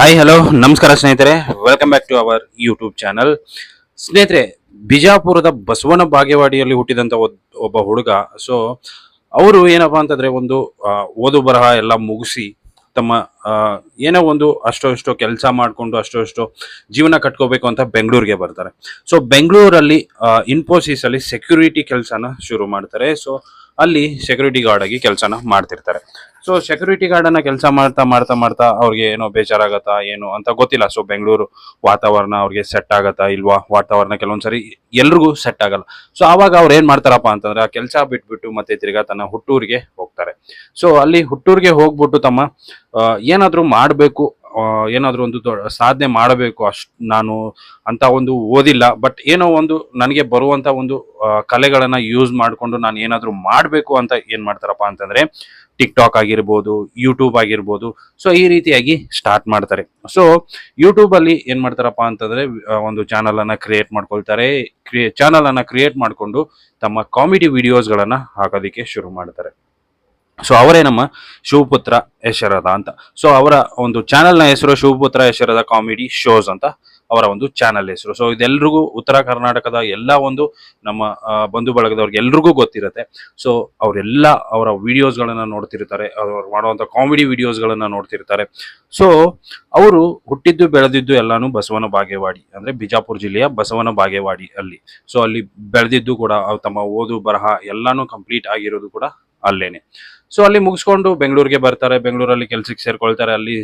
Hi hello ನಮಸ್ಕಾರ ಸ್ನೇಹಿತರೆ. Welcome back to our YouTube channel ಸ್ನೇಹಿತರೆ, ಬಿಜಾಪುರದ ಬಸವನ ಬಾಗೇವಾಡಿಯಲ್ಲಿ ಹುಟ್ಟಿದಂತ ಒಬ್ಬ ಹುಡುಗ. ಸೊ ಅವರು ಏನಪ್ಪ ಅಂತಂದ್ರೆ ಒಂದು ಓದು ಬರಹ ಎಲ್ಲ ಮುಗಿಸಿ ತಮ್ಮ ಏನೋ ಒಂದು ಅಷ್ಟೋ ಇಷ್ಟೋ ಕೆಲಸ ಮಾಡಿಕೊಂಡು ಅಷ್ಟೋ ಇಷ್ಟೋ ಜೀವನ ಕಟ್ಕೋಬೇಕು ಅಂತ ಬೆಂಗಳೂರಿಗೆ ಬರ್ತಾರೆ. ಸೊ ಬೆಂಗಳೂರಲ್ಲಿ ಇನ್ಫೋಸಿಸ್ ಅಲ್ಲಿ ಸೆಕ್ಯೂರಿಟಿ ಕೆಲಸನ ಶುರು ಮಾಡ್ತಾರೆ. ಸೊ ಅಲ್ಲಿ ಸೆಕ್ಯೂರಿಟಿ ಗಾರ್ಡ್ ಆಗಿ ಕೆಲಸನ ಮಾಡ್ತಿರ್ತಾರೆ. ಸೊ ಸೆಕ್ಯೂರಿಟಿ ಗಾರ್ಡ್ ಅನ್ನ ಕೆಲಸ ಮಾಡ್ತಾ ಮಾಡ್ತಾ ಮಾಡ್ತಾ ಅವ್ರಿಗೆ ಏನೋ ಬೇಜಾರಾಗತ್ತಾ ಏನು ಅಂತ ಗೊತ್ತಿಲ್ಲ. ಸೊ ಬೆಂಗಳೂರು ವಾತಾವರಣ ಅವ್ರಿಗೆ ಸೆಟ್ ಆಗತ್ತಾ ಇಲ್ವಾ? ವಾತಾವರಣ ಕೆಲವೊಂದ್ಸರಿ ಎಲ್ರಿಗೂ ಸೆಟ್ ಆಗಲ್ಲ. ಸೊ ಆವಾಗ ಅವ್ರು ಏನ್ ಮಾಡ್ತಾರಪ್ಪ ಅಂತಂದ್ರೆ ಆ ಕೆಲಸ ಬಿಟ್ಬಿಟ್ಟು ಮತ್ತೆ ತಿರ್ಗಾ ತನ್ನ ಹುಟ್ಟೂರಿಗೆ ಹೋಗ್ತಾರೆ. ಸೊ ಅಲ್ಲಿ ಹುಟ್ಟೂರಿಗೆ ಹೋಗ್ಬಿಟ್ಟು ತಮ್ಮ ಏನಾದರೂ ಮಾಡಬೇಕು ಏನಾದ್ರೂ ಒಂದು ಸಾಧನೆ ಮಾಡಬೇಕು ಅಷ್ಟು ನಾನು ಅಂತ ಒಂದು ಓದಿಲ್ಲ. ಬಟ್ ಏನೋ ಒಂದು ನನಗೆ ಬರುವಂತ ಒಂದು ಕಲೆಗಳನ್ನು ಯೂಸ್ ಮಾಡಿಕೊಂಡು ನಾನು ಏನಾದರೂ ಮಾಡಬೇಕು ಅಂತ ಏನು ಮಾಡ್ತಾರಪ್ಪ ಅಂತಂದ್ರೆ ಟಿಕ್ ಟಾಕ್ ಆಗಿರ್ಬೋದು ಯೂಟ್ಯೂಬ್ ಆಗಿರ್ಬೋದು. ಸೊ ಈ ರೀತಿಯಾಗಿ ಸ್ಟಾರ್ಟ್ ಮಾಡ್ತಾರೆ. ಸೊ ಯೂಟ್ಯೂಬಲ್ಲಿ ಏನ್ ಮಾಡ್ತಾರಪ್ಪ ಅಂತಂದ್ರೆ ಒಂದು ಚಾನಲನ್ನು ಕ್ರಿಯೇಟ್ ಮಾಡ್ಕೊಳ್ತಾರೆ. ಚಾನಲ್ ಚಾನಲನ್ನು ಕ್ರಿಯೇಟ್ ಮಾಡಿಕೊಂಡು ತಮ್ಮ ಕಾಮಿಡಿ ವೀಡಿಯೋಸ್ಗಳನ್ನು ಹಾಕೋದಿಕ್ಕೆ ಶುರು ಮಾಡ್ತಾರೆ. ಸೊ ಅವರೇ ನಮ್ಮ ಶಿವಪುತ್ರ ಯಶರದ ಅಂತ. ಸೊ ಅವರ ಒಂದು ಚಾನೆಲ್ನ ಹೆಸರು ಶಿವಪುತ್ರ ಯಶರದ ಕಾಮಿಡಿ ಶೋಸ್ ಅಂತ ಅವರ ಒಂದು ಚಾನೆಲ್ ಹೆಸರು. ಸೊ ಇದೆಲ್ರಿಗೂ ಉತ್ತರ ಕರ್ನಾಟಕದ ಎಲ್ಲ ಒಂದು ನಮ್ಮ ಬಂಧು ಬಳಗದವ್ರಿಗೆ ಎಲ್ರಿಗೂ ಗೊತ್ತಿರುತ್ತೆ. ಸೊ ಅವರೆಲ್ಲ ಅವರ ವಿಡಿಯೋಸ್ಗಳನ್ನು ನೋಡ್ತಿರ್ತಾರೆ, ಅವ್ರು ಮಾಡುವಂತ ಕಾಮಿಡಿ ವಿಡಿಯೋಸ್ಗಳನ್ನು ನೋಡ್ತಿರ್ತಾರೆ. ಸೊ ಅವರು ಹುಟ್ಟಿದ್ದು, ಬೆಳೆದಿದ್ದು ಎಲ್ಲಾನು ಬಸವನ ಬಾಗೇವಾಡಿ, ಅಂದ್ರೆ ಬಿಜಾಪುರ ಜಿಲ್ಲೆಯ ಬಸವನ ಬಾಗೇವಾಡಿ ಅಲ್ಲಿ. ಸೊ ಅಲ್ಲಿ ಬೆಳೆದಿದ್ದು ಕೂಡ ತಮ್ಮ ಓದು, ಬರಹ ಎಲ್ಲಾನು ಕಂಪ್ಲೀಟ್ ಆಗಿರೋದು ಕೂಡ ಅಲ್ಲೇನೆ. ಸೊ ಅಲ್ಲಿ ಮುಗಿಸ್ಕೊಂಡು ಬೆಂಗಳೂರಿಗೆ ಬರ್ತಾರೆ. ಬೆಂಗಳೂರಲ್ಲಿ ಕೆಲ್ಸಕ್ಕೆ ಸೇರ್ಕೊಳ್ತಾರೆ. ಅಲ್ಲಿ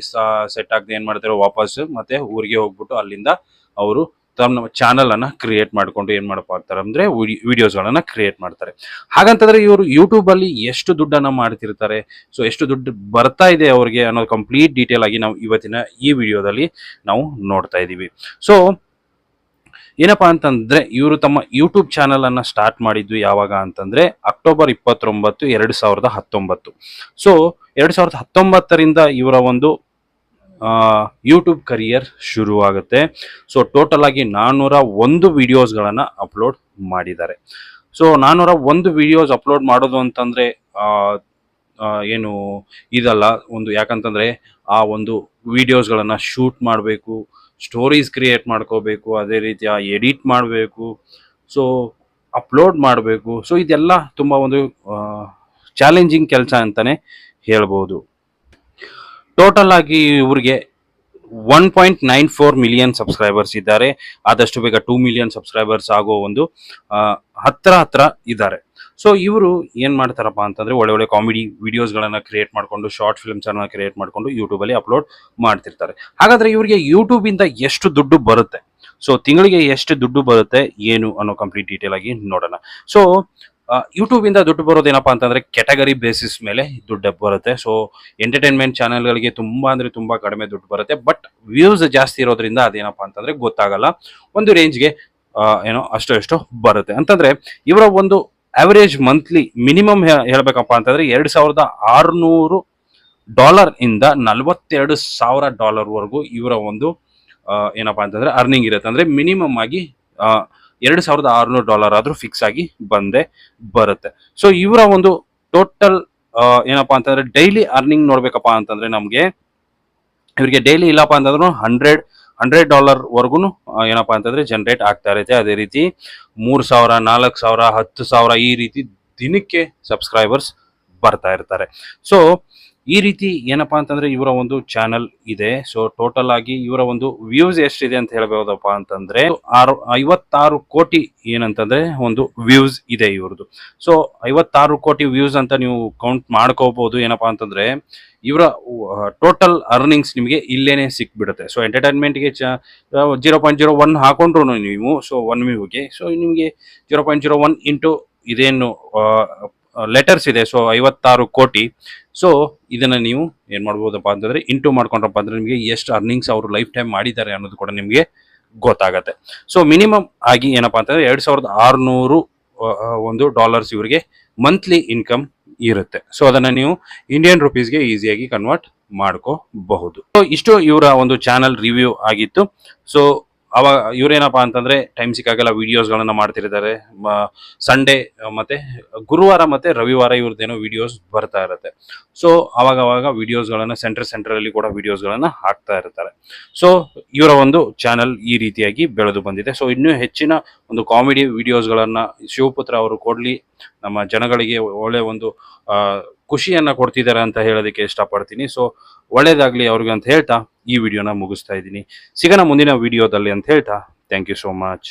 ಸೆಟ್ ಆಗದೆ ಏನ್ ಮಾಡ್ತಾರೆ? ವಾಪಸ್ ಮತ್ತೆ ಊರಿಗೆ ಹೋಗ್ಬಿಟ್ಟು ಅಲ್ಲಿಂದ ಅವರು ತಮ್ಮ ಚಾನಲ್ ಅನ್ನ ಕ್ರಿಯೇಟ್ ಮಾಡ್ಕೊಂಡು ಏನ್ ಮಾಡ್ತಾರೆ ಅಂದ್ರೆ ವಿಡಿಯೋಸ್ಗಳನ್ನ ಕ್ರಿಯೇಟ್ ಮಾಡ್ತಾರೆ. ಹಾಗಂತಂದ್ರೆ ಇವರು ಯೂಟ್ಯೂಬ್ ಅಲ್ಲಿ ಎಷ್ಟು ದುಡ್ಡನ್ನ ಮಾಡ್ತಿರ್ತಾರೆ? ಸೊ ಎಷ್ಟು ದುಡ್ಡು ಬರ್ತಾ ಇದೆ ಅವ್ರಿಗೆ ಅನ್ನೋದು ಕಂಪ್ಲೀಟ್ ಡೀಟೇಲ್ ಆಗಿ ನಾವು ಇವತ್ತಿನ ಈ ವಿಡಿಯೋದಲ್ಲಿ ನಾವು ನೋಡ್ತಾ ಇದೀವಿ. ಸೊ ಏನಪ್ಪಾ ಅಂತಂದ್ರೆ ಇವರು ತಮ್ಮ ಯೂಟ್ಯೂಬ್ ಚಾನಲ್ ಅನ್ನ ಸ್ಟಾರ್ಟ್ ಮಾಡಿದ್ವಿ ಯಾವಾಗ ಅಂತಂದ್ರೆ ಅಕ್ಟೋಬರ್ ಇಪ್ಪತ್ತೊಂಬತ್ತು, ಎರಡ್ ಸಾವಿರದ ಹತ್ತೊಂಬತ್ತು. ಸೊ ಎರಡ್ ಸಾವಿರದ ಹತ್ತೊಂಬತ್ತರಿಂದ ಇವರ ಒಂದು ಯೂಟ್ಯೂಬ್ ಕರಿಯರ್ ಶುರುವಾಗುತ್ತೆ. ಸೊ ಟೋಟಲ್ ಆಗಿ ನಾನ್ನೂರ ಒಂದು ವಿಡಿಯೋಸ್ಗಳನ್ನ ಅಪ್ಲೋಡ್ ಮಾಡಿದ್ದಾರೆ. ಸೊ ನಾನ್ನೂರ ಒಂದು ವಿಡಿಯೋಸ್ ಅಪ್ಲೋಡ್ ಮಾಡೋದು ಅಂತಂದ್ರೆ ಏನು ಇದಲ್ಲ, ಒಂದು ಯಾಕಂತಂದ್ರೆ ಆ ಒಂದು ವಿಡಿಯೋಸ್ಗಳನ್ನ ಶೂಟ್ ಮಾಡಬೇಕು ಸ್ಟೋರೀಸ್ ಕ್ರಿಯೇಟ್ ಮಾಡ್ಕೋಬೇಕು, ಅದೇ ರೀತಿ ಎಡಿಟ್ ಮಾಡಬೇಕು ಸೊ ಅಪ್ಲೋಡ್ ಮಾಡಬೇಕು. ಸೊ ಇದೆಲ್ಲ ತುಂಬ ಒಂದು ಚಾಲೆಂಜಿಂಗ್ ಕೆಲಸ ಅಂತಾನೆ ಹೇಳ್ಬೋದು. ಟೋಟಲ್ ಆಗಿ ಇವ್ರಿಗೆ one point nine four million subscribers ಇದ್ದಾರೆ. ಆದಷ್ಟು ಬೇಗ ಟೂ ಮಿಲಿಯನ್ ಸಬ್ಸ್ಕ್ರೈಬರ್ಸ್ ಆಗೋ ಒಂದು ಹತ್ರ ಹತ್ರ ಇದ್ದಾರೆ. ಸೊ ಇವರು ಏನ್ ಮಾಡ್ತಾರಪ್ಪ ಅಂತಂದ್ರೆ ಒಳ್ಳೆ ಒಳ್ಳೆ ಕಾಮಿಡಿ ವಿಡಿಯೋಸ್ಗಳನ್ನ ಕ್ರಿಯೇಟ್ ಮಾಡ್ಕೊಂಡು ಶಾರ್ಟ್ ಫಿಲ್ಮ್ಸ್ ಅನ್ನ ಕ್ರಿಯೇಟ್ ಮಾಡ್ಕೊಂಡು ಯೂಟ್ಯೂಬ್ ಅಲ್ಲಿ ಅಪ್ಲೋಡ್ ಮಾಡ್ತಿರ್ತಾರೆ. ಹಾಗಾದ್ರೆ ಇವರಿಗೆ ಯೂಟ್ಯೂಬ್ ಇಂದ ಎಷ್ಟು ದುಡ್ಡು ಬರುತ್ತೆ? ಸೊ ತಿಂಗಳಿಗೆ ಎಷ್ಟು ದುಡ್ಡು ಬರುತ್ತೆ ಏನು ಅನ್ನೋ ಕಂಪ್ಲೀಟ್ ಡೀಟೇಲ್ ಆಗಿ ನೋಡೋಣ. ಸೊ ಯೂಟ್ಯೂಬಿಂದ ದುಡ್ಡು ಬರೋದೇನಪ್ಪ ಅಂತಂದ್ರೆ ಕೆಟಗರಿ ಬೇಸಿಸ್ ಮೇಲೆ ದುಡ್ಡು ಬರುತ್ತೆ. ಸೊ ಎಂಟರ್ಟೈನ್ಮೆಂಟ್ ಚಾನೆಲ್ಗಳಿಗೆ ತುಂಬಾ ಅಂದ್ರೆ ತುಂಬಾ ಕಡಿಮೆ ದುಡ್ಡು ಬರುತ್ತೆ. ಬಟ್ ವ್ಯೂಸ್ ಜಾಸ್ತಿ ಇರೋದ್ರಿಂದ ಅದೇನಪ್ಪ ಅಂತಂದ್ರೆ ಗೊತ್ತಾಗಲ್ಲ. ಒಂದು ರೇಂಜ್ಗೆ ಏನೋ ಅಷ್ಟೋ ಎಷ್ಟೋ ಬರುತ್ತೆ. ಅಂತಂದ್ರೆ, ಇವರ ಒಂದು ಅವರೇಜ್ ಮಂತ್ಲಿ ಮಿನಿಮಮ್ ಹೇಳ್ಬೇಕಪ್ಪ ಅಂತಂದ್ರೆ ಎರಡು ಸಾವಿರದ ಆರುನೂರು ಡಾಲರ್ ಇಂದ ನಲವತ್ತೆರಡು ಸಾವಿರ ಡಾಲರ್ ವರೆಗೂ ಇವರ ಒಂದು ಏನಪ್ಪಾ ಅಂತಂದ್ರೆ ಅರ್ನಿಂಗ್ ಇರುತ್ತೆ. ಅಂದ್ರೆ ಮಿನಿಮಮ್ ಆಗಿ ಎರಡು ಸಾವಿರದ ಆರುನೂರು ಡಾಲರ್ ಆದ್ರೂ ಫಿಕ್ಸ್ ಆಗಿ ಬಂದೇ ಬರುತ್ತೆ. ಸೊ ಇವರ ಒಂದು ಟೋಟಲ್ ಏನಪ್ಪಾ ಅಂತಂದ್ರೆ ಡೈಲಿ ಅರ್ನಿಂಗ್ ನೋಡ್ಬೇಕಪ್ಪ ಅಂತಂದ್ರೆ ನಮ್ಗೆ, ಇವರಿಗೆ ಡೈಲಿ ಇಲ್ಲಪ್ಪ ಅಂತಂದ್ರು ಹಂಡ್ರೆಡ್ ಹಂಡ್ರೆಡ್ ಡಾಲರ್ ವರ್ಗು ಏನಪ್ಪಾ ಅಂತಂದ್ರೆ ಜನರೇಟ್ ಆಗ್ತಾ ಇರುತ್ತೆ. ಅದೇ ರೀತಿ ಮೂರ್ ಸಾವಿರ, ನಾಲ್ಕು ಸಾವಿರ, ಹತ್ತು ಸಾವಿರ ಈ ರೀತಿ ದಿನಕ್ಕೆ ಸಬ್ಸ್ಕ್ರೈಬರ್ಸ್ ಬರ್ತಾ ಇರ್ತಾರೆ. ಸೊ ಈ ರೀತಿ ಏನಪ್ಪ ಅಂತಂದ್ರೆ ಇವರ ಒಂದು ಚಾನಲ್ ಇದೆ. ಸೊ ಟೋಟಲ್ ಆಗಿ ಇವರ ಒಂದು ವ್ಯೂಸ್ ಎಷ್ಟಿದೆ ಅಂತ ಹೇಳ್ಬೋದಪ್ಪ ಅಂತಂದ್ರೆ ಆರು, ಐವತ್ತಾರು ಕೋಟಿ ಏನಂತಂದ್ರೆ ಒಂದು ವ್ಯೂಸ್ ಇದೆ ಇವ್ರದ್ದು. ಸೊ ಐವತ್ತಾರು ಕೋಟಿ ವ್ಯೂಸ್ ಅಂತ ನೀವು ಕೌಂಟ್ ಮಾಡ್ಕೋಬಹುದು ಏನಪ್ಪ ಅಂತಂದ್ರೆ ಇವರ ಟೋಟಲ್ ಅರ್ನಿಂಗ್ಸ್ ನಿಮಗೆ ಇಲ್ಲೇನೆ ಸಿಕ್ಬಿಡುತ್ತೆ. ಸೊ ಎಂಟರ್ಟೈನ್ಮೆಂಟ್ಗೆ ಜೀರೋ ಪಾಯಿಂಟ್ ಜೀರೋ ಒನ್ ಹಾಕೊಂಡ್ರು ನೀವು. ಸೊ ಒನ್ ವ್ಯೂಗೆ ಸೊ ನಿಮಗೆ zero point zero one into ಇದೇನು ಲೆಟರ್ಸ್ ಇದೆ. ಸೊ ಐವತ್ತಾರು ಕೋಟಿ. ಸೊ ಇದನ್ನ ನೀವು ಏನು ಮಾಡ್ಬೋದಪ್ಪ ಅಂತಂದ್ರೆ ಇಂಟು ಮಾಡ್ಕೊಂಡ್ರಪ್ಪ ಅಂದರೆ ನಿಮಗೆ ಎಷ್ಟು ಅರ್ನಿಂಗ್ಸ್ ಅವರು ಲೈಫ್ ಟೈಮ್ ಮಾಡಿದ್ದಾರೆ ಅನ್ನೋದು ಕೂಡ ನಿಮಗೆ ಗೊತ್ತಾಗತ್ತೆ. ಸೊ ಮಿನಿಮಮ್ ಆಗಿ ಏನಪ್ಪ ಅಂತಂದ್ರೆ ಎರಡ್ ಸಾವಿರದ ಆರುನೂರು ಒಂದು ಡಾಲರ್ಸ್ ಇವರಿಗೆ ಮಂತ್ಲಿ ಇನ್ಕಮ್ ಇರುತ್ತೆ. ಸೊ ಅದನ್ನ ನೀವು ಇಂಡಿಯನ್ ರುಪೀಸ್ಗೆ ಈಸಿಯಾಗಿ ಕನ್ವರ್ಟ್ ಮಾಡ್ಕೋಬಹುದು. ಸೊ ಇಷ್ಟು ಇವರ ಒಂದು ಚಾನಲ್ ರಿವ್ಯೂ ಆಗಿತ್ತು. ಸೊ ಅವಾಗ ಇವರೇನಪ್ಪ ಅಂತಂದ್ರೆ ಟೈಮ್ ಸಿಕ್ಕಾಗೆಲ್ಲ ವಿಡಿಯೋಸ್ಗಳನ್ನ ಮಾಡ್ತಿರ್ತಾರೆ. ಸಂಡೇ ಮತ್ತೆ ಗುರುವಾರ ಮತ್ತೆ ರವಿವಾರ ಇವ್ರದ್ದೇನೋ ವಿಡಿಯೋಸ್ ಬರ್ತಾ ಇರುತ್ತೆ. ಸೊ ಅವಾಗ ಅವಾಗ ವಿಡಿಯೋಸ್ಗಳನ್ನ ಸೆಂಟರ್ ಸೆಂಟರ್ ಅಲ್ಲಿ ಕೂಡ ವಿಡಿಯೋಸ್ಗಳನ್ನ ಹಾಕ್ತಾ ಇರ್ತಾರೆ. ಸೊ ಇವರ ಒಂದು ಚಾನಲ್ ಈ ರೀತಿಯಾಗಿ ಬೆಳೆದು ಬಂದಿದೆ. ಸೊ ಇನ್ನೂ ಹೆಚ್ಚಿನ ಒಂದು ಕಾಮಿಡಿ ವಿಡಿಯೋಸ್ಗಳನ್ನ ಶಿವಪುತ್ರ ಅವರು ಕೊಡ್ಲಿ ನಮ್ಮ ಜನಗಳಿಗೆ ಒಳ್ಳೆ ಒಂದು ಖುಷಿಯನ್ನ ಕೊಡ್ತಿದ್ದಾರೆ ಅಂತ ಹೇಳೋದಕ್ಕೆ ಇಷ್ಟಪಡ್ತೀನಿ. ಸೊ ಒಳ್ಳೇದಾಗ್ಲಿ ಅವ್ರಿಗೆ ಅಂತ ಹೇಳ್ತಾ ಈ ವಿಡಿಯೋನ ಮುಗಿಸ್ತಾ ಇದ್ದೀನಿ. ಸಿಗೋಣ ಮುಂದಿನ ವಿಡಿಯೋದಲ್ಲಿ ಅಂತ ಹೇಳ್ತಾ. Thank you so much